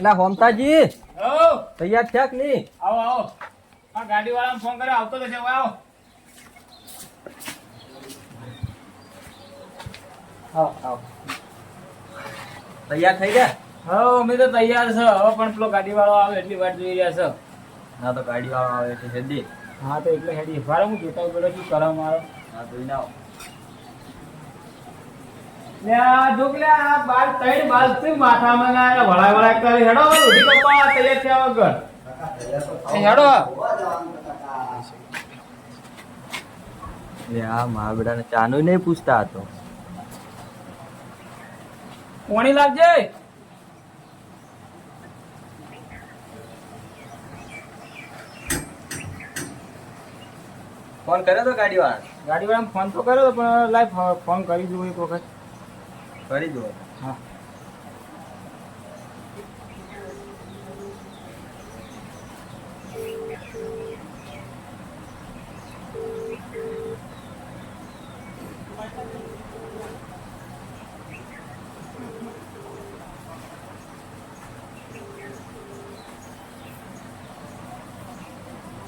એટલે હોમતાજી. તૈયાર થયા કે નહીં આવો આવો. આ ગાડી વાળાને ફોન કર્યો આવતો જશે આવો. આવો આવો. તૈયાર થઈ ગયા? હો અમે તો તૈયાર છે. હવે પણ પેલો ગાડી વાળો આવે એટલી વાર જોઈ રહ્યા છે. ના તો ગાડી વાળો આવે એટલે જલ્દી હા તો એટલે હેડી. ફારો હું જોતા પેલો શું કરવા મારો? હા જોઈને આવો. લે આ જો કે લે બાર ત્રણ બાલથી માથામાં ના વળાય વળાય કરી હેડો હવે ઉઠી તૈયાર થયા વગર. હેડો. એટલે આ મારા બેટાને ચાનું નહીં પૂછતા હતો કોણી લાગજે ફોન કર્યો તો ગાડી વાળા ગાડી વાળાને ફોન તો કર્યો તો પણ લાઈ ફોન કરી દઉં એક વખત. કરી દો હા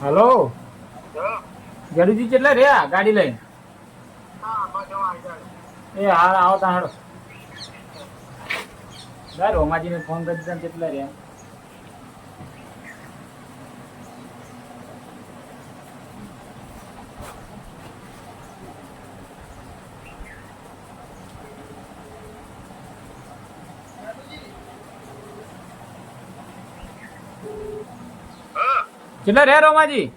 હલો જડુજી કેટલા રહ્યા ગાડી લઈને એ હાલ આવો તા હાડો યાર રોમાજીને ફોન કરી દીધા કેટલા રહ્યા. કેટલા રહ્યા રોમાજી?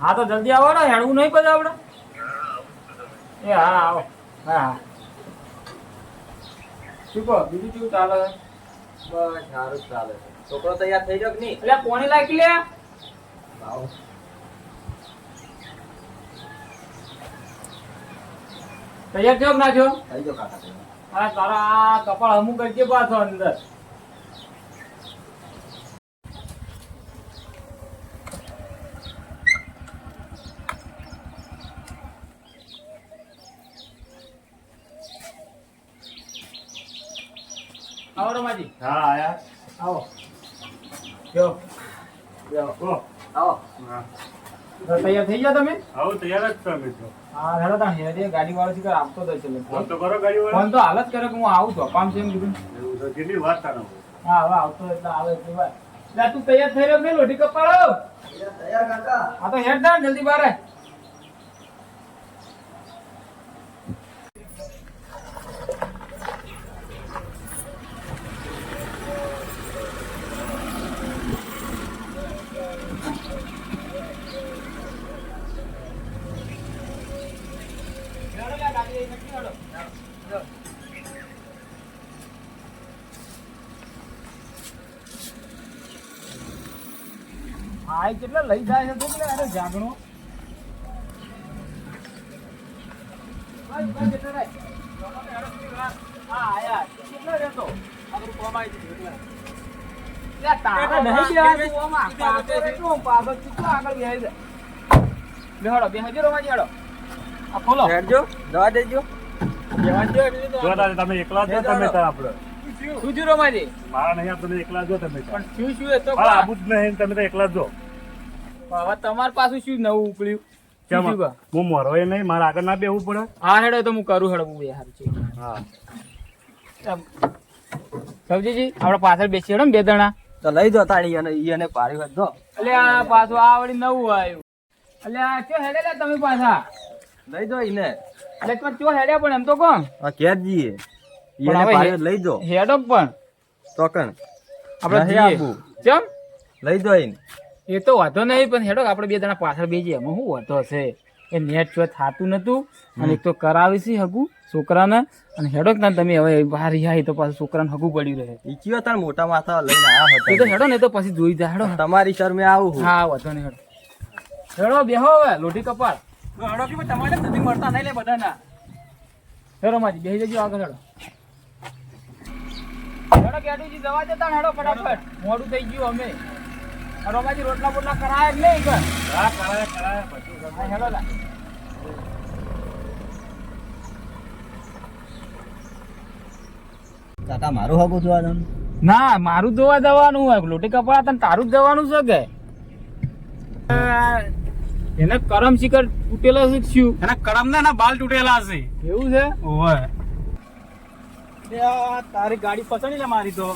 હા તો જલ્દી આવો ને હેડવું નહીં પછી આપણે? એ હા આવો. હા હા. શું કહો? બીજું કેવું ચાલે? બસ સારું ચાલે છે. છોકરો તૈયાર થઈ ગયો કે નહીં? એટલે કોની લાગી લે. આવો. તૈયાર થયો ના થયો? થઈ ગયો કાકા હા તારા આ કપાળ અમુક કરજે પાછો અંદર. આવો રમાજી. હા આયા. આવો. જો. ઓ આવો. તૈયાર થઈ ગયા તમે? આવો તૈયાર જ છો અમે તો. હા હેડો તા હેડે. ગાડી વાળો થી આપતો તો છે ફોન તો કરો ગાડી વાળા ફોન તો હાલત કરે કે હું આવું પામ છે એમ કીધું. કેટલી વાત તારા હા હવે આવતો એટલે આવે એટલી તું તૈયાર થઈ રહ્યો કે નહીં લોઢી કપાળો? તૈયાર કાકા. હા તો હેડ જા જલ્દી બારે હા એ કેટલા લઈ જાય છે તો અરે જાગણો તારે નહીં. બેહાડો. આ ખોલો. હેડજો જવા દેજો જો તારે તમે એકલા જ તમે તો આપણે શું થયું રોમાજી? મારા નહીં આ તમે એકલા જો તમે પણ શું શું એ તો આબુ જ નહીં તમે તો એકલા જ છો હવે તમારી પાછું શું નવું ઉકળ્યું? હું મરો એ નહીં મારે આગળ ના બેવું પડે. હા હેડો તો હું કરું હેડો હું યાર છે. હા. સબજીજી આપણે પાછળ બેસી હેડો ને બે દણા તો લઈ જો તાળી અને ઈ અને પાડી હોય તો. એટલે આ પાછું આ વળી નવું આવ્યું. એટલે આ ચો હેડે લે તમે પાછા? લઈ જો ઈને. એટલે પણ ચો હેડે પણ એમ તો કોણ? આ ઈ અને પાડી લઈ જો હેડો પણ. તો કણ આપણે જઈએ. ચમ. લઈ જો ઈને. એ તો વાંધો નહીં પણ હેડો આપણે બે જણા પાછળ બેસીએ એમાં શું વાંધો છે એ નેટ જો થાતું નતું અને એક તો કરાવી છે હગું છોકરાને. અને હેડો ને તમે હવે બહાર રહ્યા તો પાછું છોકરાને હગું પડ્યું રહે. એ કયો તાર મોટા માથા લઈને આયા એ તો હેડો ને તો પછી જોઈ જાય હેડો. તમારી શરમે આવું હા. વાંધો નહીં હેડો. હેડો બેહો હવે લોટી કપાળ. હેડો કે તમારે સુધી મળતા નહીં લે બધાના. હેડો માજી બેસી જજો આગળ હેડો. હેડો કેડુજી દવા દેતા હેડો ફટાફટ. મોડું થઈ ગયું અમે. હેડો રોટલા બોટલા કરાય જ નહીં કર હા કરાય કરાય બધું હેલો લા. કાકા મારું હગું જોવા જવાનું? ના મારું જોવા જવાનું હોય. લોટી કપડા તને તારું જ જવાનું છે કે? એને કરમ શિખર તૂટેલો છે શું એના કરમ ના બાલ તૂટેલા છે. એવું છે? ઓય તારી ગાડી પસંદ છે મારી તો.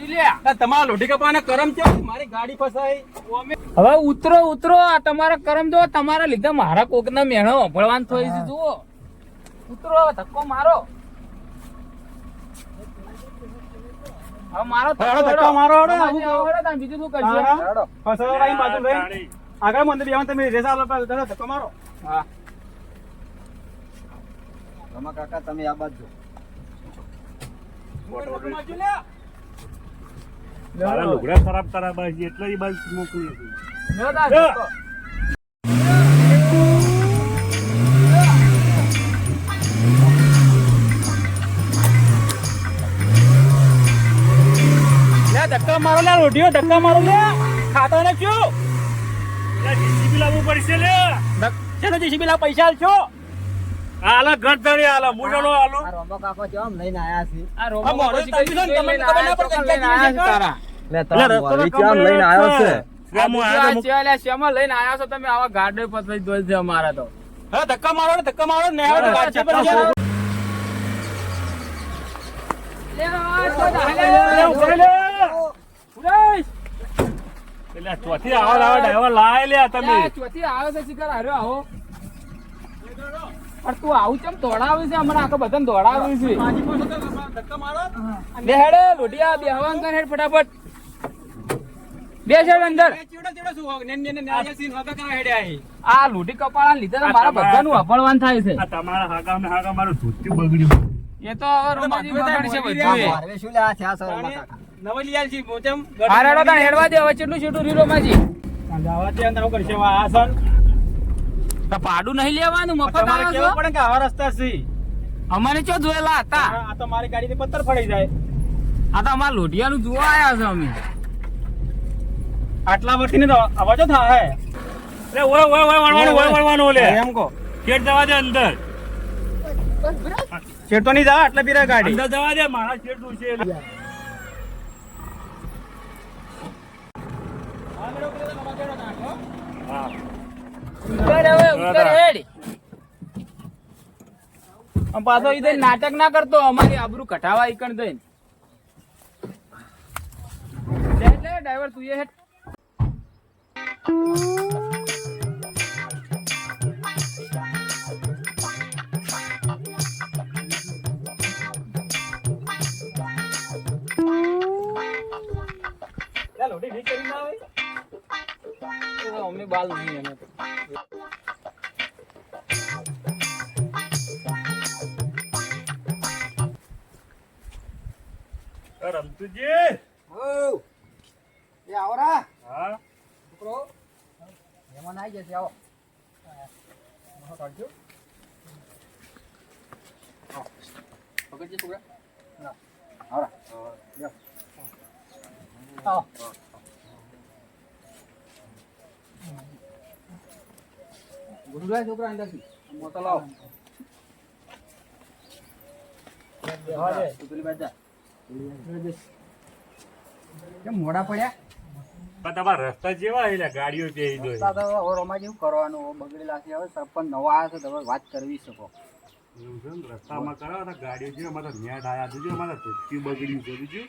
તમારા લોઢી કપાને કરમ છે? મારી ગાડી ફસાઈ. હવે ઉતરો ઉતરો આ તમારા કરમ જો તમારા લીધે મારા કોકના મેણો ભળવાન થઈ છે જુઓ. ઉતરો ધક્કો મારો. હવે મારો ધક્કો મારો, બીજું શું કરશે? રહી બાજુ રહી. આગળ મંદિર બેવાનું તમે રેસા આલો ધક્કો મારો. હા. રમા કાકા તમે આ બાજુ લે. તારા લુગડા ખરાબ તારા બસ એટલે એ બાજુ મોકલી. ધક્કો. મારો લે રોટીઓ ધક્કા મારો લે ખાતો ને શું એટલે લાવવું પડશે લે છે જીસીબી પૈસા આલશો આલા આ રમા કાકા કેમ લઈને આયા છે આ રોબો આ મોઢો તમે કઈ તમને લઈને ખબર ના પડે છો, લઈને આયા છો તારા લે એટલે રસ્તો લઈને આવ્યો છે. શ્યામ હું આયા તો આ છે, અલ્યા, શેમાં લઈને આયા છો તમે આવા ગાડે ફસાઈ દોલ છે અમારા તો. હા ધક્કા મારો ને ધક્કા મારો ને હેડો ગાડી પર ધક્કા લે. લે, ઊભો રે લે. એટલે ચોથી આવા લાવા ડ્રાઈવર લાય લે તમે. ચોથી આવે છે શિખર હાર્યો આવો. પણ તું આવું ચમ દોડાવે છે? હમણાં આખો બધાને દોડાવે છે. માજી પાસે તો ધક્કા મારો. બે હેડે લોટિયા બેહવાન કર હેડ ફટાફટ. બે હેડ અંદર એ ચીવડો ચીવડો શું હોગ? નેન નેન ન્યાય સીન હોગા કરવા હેડ્યા અહીં. આ લોટી કપાળા લીધે મારા બધાનું અભળવાન થાય છે તમારા હાગા ને હાગા મારું ધોતિયું બગડ્યું એ તો હવે રોમાજી માથું બગાડશે બધું. શું લે આ થયા છે રમા તાણે કાકા નવા લઈ આલ છી, મોચમ. હા રેડો તાણ હેડવા દે હવે ચેટલું છેટું રી રોમાજી જાવા દે, અંદર કરશે? આ આસન. તો ભાડું નહીં લેવાનું મફત આવે છો કે આવા રસ્તા છે અમારે ચો જોયેલા હતા આ તો મારી ગાડી પથ્થર ફળી જાય આ તો અમારે લોઢિયાનું જોવા આયા છે અમે આટલા વર્ષથી ને તો અવાજો થાય. અરે ઓય ઓય ઓય વણવાનું ઓય વણવાનું ઓલે. એમ કો કેટ જવા દે અંદર. છેડ તો નહીં જા આટલા પીરા ગાડી. અંદર જવા દે મારા શેઠનું છે પાછો ઈ દઈ નાટક ના કરતો અમારી આબરૂ કઢાવા ઈકણ લે ડ્રાઈવર તું એ અમને બાલ નહીં એને તો. રમતુજી એ આવરા હા છોકરો મહેમાન આવી જશે આવો પકડજે છોકરા આવરા આવો ગુરુ લાય છોકરા અંદરથી મોટો લાવો મોડા પડ્યા પણ તમારા રસ્તા જેવા એટલે ગાડીઓ જે. રસ્તા તો હવે રોમાજી શું કરવાનું બગડેલા છે. હવે સરપંચ નવા આવ્યા છે તો હવે વાત કરવી શકો એવું છે ને, રસ્તામાં કરાવો તો ગાડીઓ જેવા મારા નેટ આયા જોજો અમારા ધોતિયું બગડ્યું છે બીજું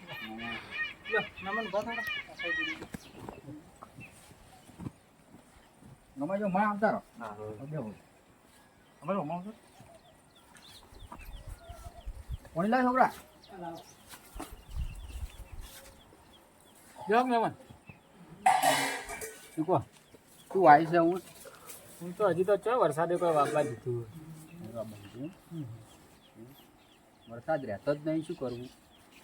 નમન જો આવતા રહો. અમારે અમારે કોણી લાય છોકરા જો મહેમાન શું કહો? તું આવી છે હું? હું તો હજી તો ચો વરસાદે કોઈ વાપવા દીધું વરસાદ રહેતો જ નહીં શું કરવું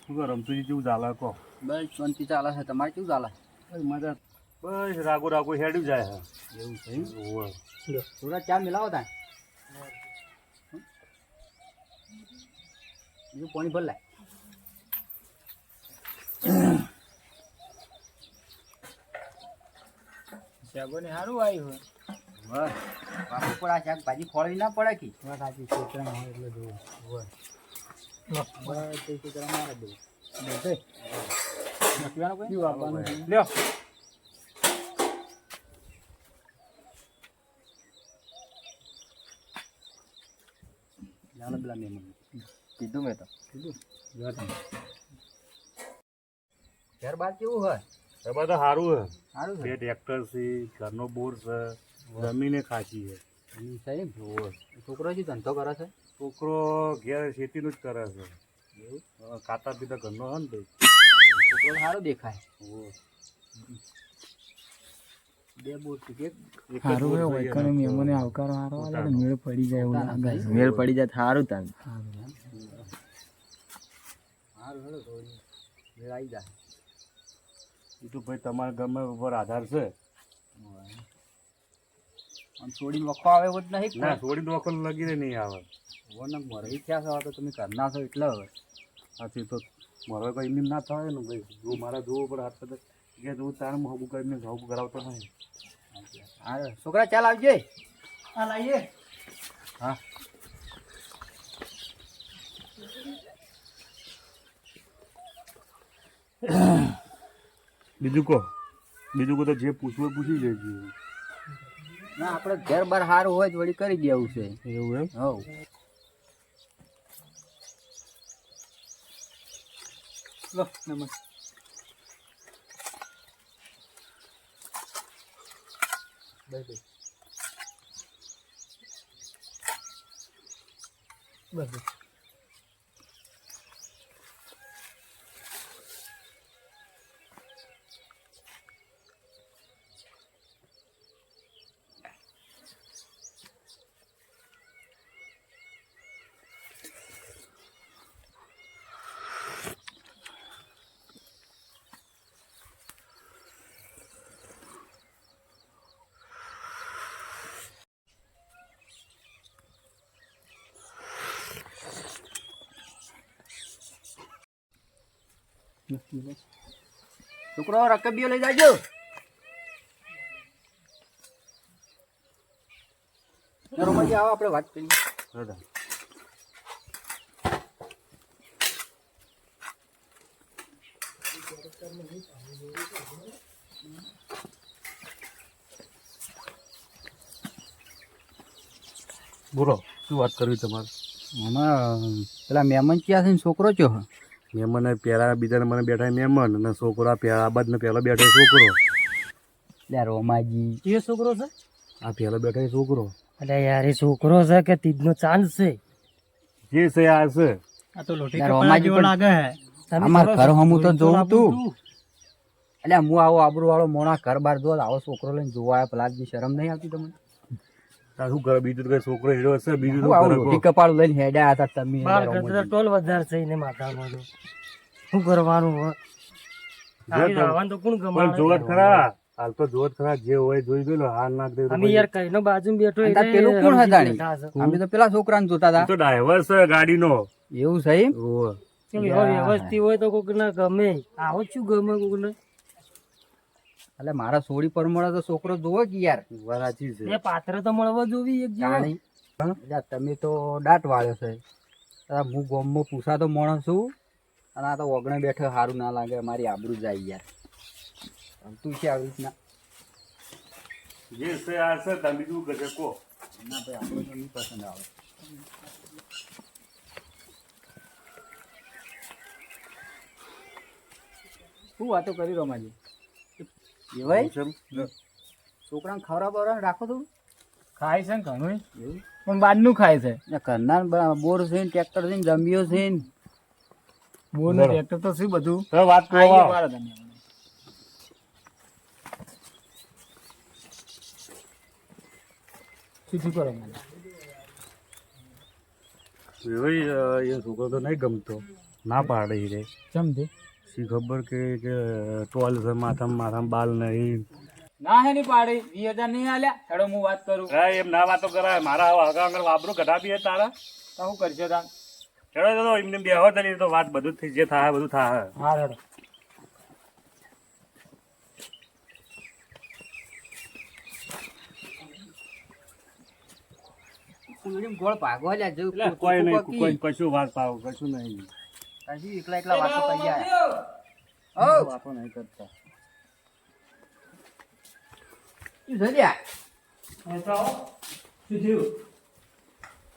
શું કરો રમતુજી જેવું ચાલે કહો? બસ શાંતિ ચાલે છે. તમારે કેવું ચાલે? બસ મજા બસ રાગુ રાગુ હેડ્યું જાય છે. એવું છે ઓવે. ચા મિલાવો તા બીજું પાણી ભર શાકોને સારું આવ્યું હોય. બસ. પાકું પણ આ શાકભાજી ખોળવી ના પડે કે? વાત સાચી ખેતરમાં હોય એટલે જોવું. બધે છોકરા મારે દે બધે નકીવાનું કોઈ? શું આપવાનું? છે? લ્યો. જાણે પેલા મહેમાન કીધું મેં તો. ઘર બાર કેવું હોય? એ બધા સારું છે. બે ટ્રેક્ટર છે ઘરનો બોર છે જમીને ખાસી છે સાહેબ છોકરો શું ધંધો કરે છે? છોકરો ઘેર ખેતીનું જ કરે છે. ખાતા પીતા ઘરનો હોય ને ભાઈ છોકરો સારો દેખાય. બે છે તો આવકારો આલે મેળ પડી જાય. મેળ પડી જાય સારું તાન. સારું હેડો મેળ આવી જાય. એ તો ભાઈ તમારા ગમે ઉપર આધાર છે. છોડીને વખો આવે એવું જ નહીં ના થોડી લગી લગીને નહીં આવે. વન મરી થયા છો તો તમે કરના છો એટલે હવે. આથી તો મારો કઈ એમ ના થાય ને ભાઈ. જો મારે જોવું પડે હાથ પડે કે જો તારે હું હબુ કરીને હબુ કરાવતો નહીં. હા છોકરા ચાલ આવજે. હા આવીએ હા. બીજું કહો. બીજું કહો તો જે પૂછવું પૂછી લેજો. ના આપણે ઘર બાર સારું હોય તો વળી કરી દેવું છે. એવું એમ? હોવ. લો છોકરો રકબીઓ લઈ જાજો. રોમાજી આવો આપણે વાત કરીએ. બોલો શું વાત કરવી તમારે? આમાં પેલા મહેમાન ક્યાં છે ને છોકરો ચો? હ? મહેમાન પહેલાં બીજાને મને બેઠા મહેમાન અને છોકરા પહેલા બાદ ને પહેલો બેઠો છોકરો. રોમાજી. એ છોકરો છે? આ પહેલો બેઠો એ છોકરો. અરે યાર એ છોકરો છે કે તીજનો ચાન્સ છે? જે છે આ છે. આ તો લોટી રોમાજી જેવો પણ- લાગે હે. અમાર ઘર હમું તો જોઉં તું. એટલે હું આવો આબરૂ વાળો મોણા ઘર બાર જો આવો છોકરો લઈને જોવા પેલા શરમ નહીં આવતી તમને? શું કરે? બીજું કઈ છોકરો હેરો હશે? બીજું શું આવું કરે? લોટી કહો? કપાળ લઈને હેડ્યા હતા તમે બાર કરતા ટોલ વધારે છે એને માથામાં શું કરવાનું હોય તો- કોણ ગમાડે? જોત ખરા. હાલ તો જોત ખરા. જે હોય જોઈ ગયો હાલ ના દે અમે યાર કઈનો બાજુ બેઠો એટલે પેલું કોણ હતા ની? અમે તો પેલા છોકરાને જોતા હતા. તો ડ્રાઈવર છે ગાડીનો. એવું છે એમ? વ્યવસ્થિત હોય તો કોક ના ગમે. આવો શું ગમે કોક ને એટલે મારા સોડી પર મળે તો છોકરો જોવો કે યાર. વાત છે. એ પાત્ર તો મળવા જોવી એક જાણી એટલે તમે તો દાંત વાળ્યો છે. તારા હું ગોમમાં પૂછાતો માણસ છું. અને આ તો ઓગણે બેઠો સારું ના લાગે મારી આબરૂ જાય યાર. આમ તું છે આવી રીતના. જે છે આ છે તમે બીજું કશે કહો. ના ભાઈ આપણને તો નહીં પસંદ આવે. શું વાતો કરી રમાજી? એ ભાઈ? છોકરાને ખવડાવ બવડાવ રાખો થોડું. ખાય છે ને ઘણું પણ બહારનું ખાય છે. ઘરના બોર છે ને ટ્રેક્ટર છે ને જમ્યો છે ને. બોર બોલો. ટ્રેક્ટર તો શું બધું? વાત કરો મને? એ છોકરો તો નહીં ગમતો. ના પાડે રે સમજે શી ખબર કે ટોલ છે માથામાં માથામાં બાલ નહીં. ના હે ની પાડી વીસ હજાર નહીં આલ્યા? હેડો હું વાત કરું. હા, એમ ના વાતો કરાય. મારા હગા આગળ વાપરું હે તારા. તો શું કરશો તાન? ચલો તો એમને બેહો તલી તો વાત બધું થઈ જે થાય બધું થાય. હા હેડો. ગોળ ભાગવા જેવું કોઈ નહીં કોઈ કશું વાત પાવ કશું નહીં. હજી એકલા એકલા વાતો કરી આયા હો. વાતો નહીં કરતા. ઈ જોજ્યા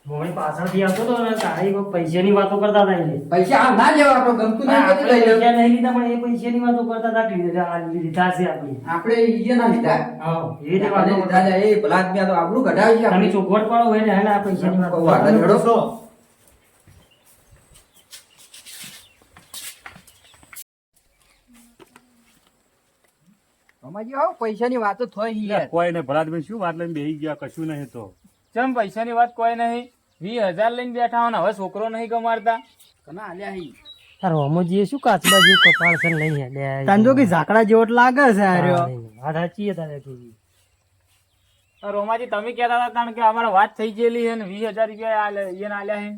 મોહન પાછળથી આવતો હતો ને તારી કોઈ પૈસાની વાતો કરતા હતા એને. પૈસા આમ ના લેવા આપણો ગમતું નહીં આપણે બધું પૈસા લો. નહીં લીધા પણ એ પૈસાની વાતો કરતા હતા કે લીધા લીધા છે આપણે. આપણે ઈએ ના લીધા. હા એ રીતે વાતો લીધા. એ ભલા આદમી આ તો આપણું કઢાવી છે તમે. ચોખવટ પાડો હોય ને પૈસા આ પૈસાની વાતો બહુ આગળ હો? પૈસાની વાતો થઈ યાર. કોઈ નહીં તમે શું વાત લઈને બેસી ગયા? કશું નહીં તો. ચમ પૈસાની વાત કોઈ નહીં? વીસ હજાર લઈને બેઠા હો ને હવે છોકરો નહીં કમાડતા. કના આલ્યા હી? આ રોમોજીએ શું કાચબા જેવું કપાળ છે લઈ હેડ્યા. તાંજો કે ઝાકડા જેવો લાગે છે આ. હા, નહીં. વાત સાચી તારે. આ રોમાજી તમે કહેતા હતા કારણ કે અમારે વાત થઈ ગયેલી છે ને વીસ હજાર રૂપિયા એને આલ્યા છે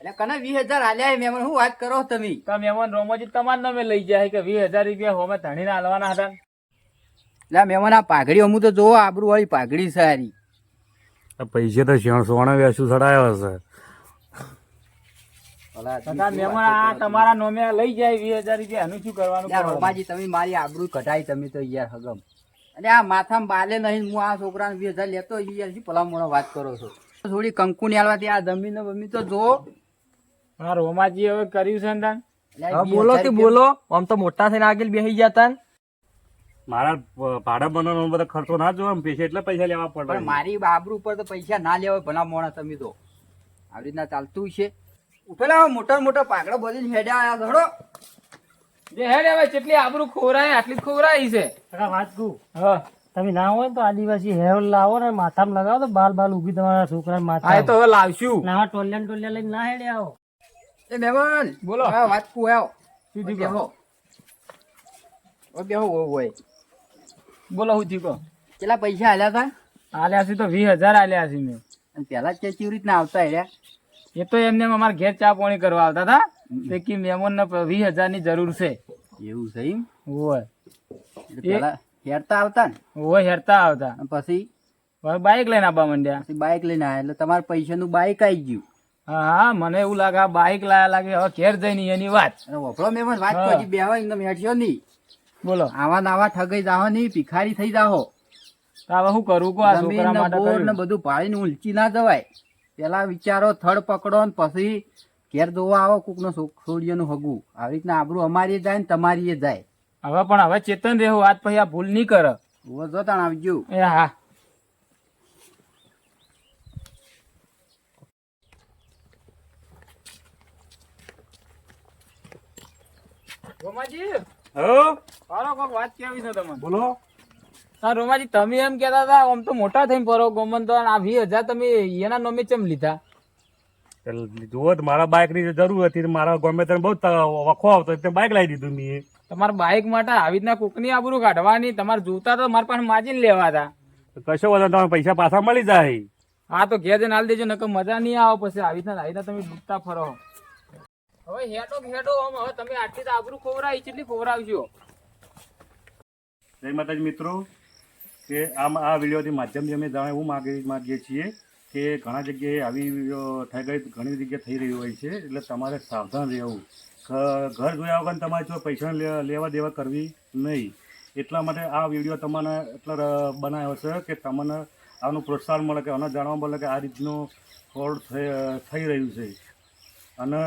એટલે કને વીસ હજાર આલ્યા હે મેમણ શું વાત કરો તમે? તો મહેમાન રોમાજી તમારા નામે લઈ જાય કે વીસ હજાર રૂપિયા હોમે ધણીને આલવાના હતા. એટલે આ મહેમાન આ પાઘડી અમુ તો જોવો આબરૂ વાળી પાઘડી સારી પૈસે તો શેણ સોણે વેસું સડાયો હશે તથા મહેમાન આ તમારા નામે લઈ જાય વીસ હજાર રૂપિયા એનું શું કરવાનું રોમાજી તમે મારી આબરૂ કઢાઈ તમે તો યાર હગમ. અને આ માથામાં બાલે નહીં હું આ છોકરાને વીસ હજાર લેતો ઈ યાર શી ભલામણો વાત કરો છો? થોડી કંકુ ની આ જમીન ને તો જો રોમાજી હવે કર્યું છે ને તાન? એટલે આ હવે 20,000 બોલો તે બોલો. આમ તો મોટા થઈને આગળ બેસી ગયા તા ને. મારા ભાડા બનાવવાનો બધા ખર્ચો ના જોવા પૈસા એટલા પૈસા લેવા પડે. મારી બાબરૂ ઉપર તો પૈસા ના લેવાય ભલા મોણા તમે તો. આવી રીતના ચાલતું છે. ઉઠેલા મોટા મોટા પાકડા બધી હેડ્યા આયા ધડો જે હેડ હવે કેટલી આબરૂ ખોરાય આટલી જ ખોરાઈ છે. કાકા વાત કહું હા. તમે ના હોય તો આદિવાસી હેર લાવો ને માથામાં લગાવો તો બાલ બાલ ઊભી તમારા છોકરા માથા એ તો હવે લાવશું. ના ટોલિયા ટોલિયા લઈને ના હેડે આવો એ મહેમાન બોલો. હા વાત કુ આવો શું કહો? બેહો. બેહો ઓ ઓય બોલો હું થયું કેટલા પૈસા આલ્યા હતા? આલ્યા છે તો વીસ હજાર આલ્યા છે મેં. અને પેલા તે કેવી રીતના આવતા રહ્યા? એ તો એમને અમારા ઘેર ચા પાણી કરવા આવતા હતા. તે કે મહેમાન ને વીસ હજારની જરૂર છે. એવું છે એમ? હોય. હેરતા આવતા ને? હોય હેરતા આવતા. પછી? બાઇક બાઈક લઈને આવવા માંડ્યા. પછી બાઇક લઈને આવ્યા એટલે તમારા પૈસાનું બાઇક આવી ગયું. હા હા મને એવું લાગે બાઇક બાઈક લાયા લાગે હવે ઘેર જઈને એની વાત. વફળો મહેમાન વાત. પછી બેહો એકદમ હેઠ્યો નહીં. બોલો. આવા નાવા ઠગાઈ જાહો નહીં ભિખારી થઈ જાહો. તો હવે શું કરું કો આ છોકરા માટે બોર ને બધું પાડીને ઉલચી ના જવાય. પેલા વિચારો થડ પકડો ને પછી ઘેર જોવા આવો કોકનો છોડીઓનું હગું. આવી રીતના આબરું અમારી જાય ને તમારી જાય. હવે પણ હવે ચેતન રહેવું આજ પછી આ ભૂલ નહીં કરે. જો તાણ આવજો. એ હા. રોમાજી હો હાલો? કોક વાત કેવી છે તમને? બોલો. હા રોમાજી તમે એમ કહેતા હતા આમ તો મોટા થઈને ફરો ગોમન તો આ વીસ હજાર તમે એના નોમે ચમ લીધા? જુઓ મારા બાઇકની જરૂર હતી મારા ગમે તેને બહુ વખો આવતો તે બાઇક લાવી દીધું મેં. તમારા બાઇક માટે આવી રીતના કોકની આબરૂ કાઢવાની? તમારે જોતા તો મારા પાસે માજીને લેવા હતા. કશો વધુ તમે પૈસા પાછા મળી જાય. હા તો ઘેર જઈને હાલ દેજો નકર મજા નહીં આવે પછી આવી રીતના આવી રીતના તમે ડૂબતા ફરો. હવે હેડો હેડો, આમ હવે તમે આટલી તો આબરૂ ખોવરાવી કેટલી ખોવરાવજો જય માતાજી મિત્રો, કે આમ આ વિડીયોથી માધ્યમથી અમે જાણે એવું માગી માગીએ છીએ કે ઘણા જગ્યાએ આવી થઈ ગઈ, ઘણી જગ્યાએ થઈ રહ્યું હોય છે, એટલે તમારે સાવધાન રહેવું. ઘર જોયા વગર તમારે જો પૈસા લેવા દેવા કરવી નહીં. એટલા માટે આ વીડિયો તમને એટલો બનાવ્યો છે કે તમને આનું પ્રોત્સાહન મળે કે આને જાણવા મળે કે આ રીતનું ફ્રોડ થઈ રહ્યું છે. અને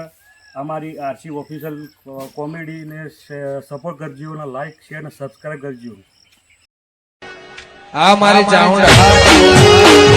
અમારી આરસી ઓફિશિયલ કોમેડીને સપોર્ટ કરજો અને લાઈક શેર અને સબસ્ક્રાઈબ કરજો. આ મારી ચાઉંડા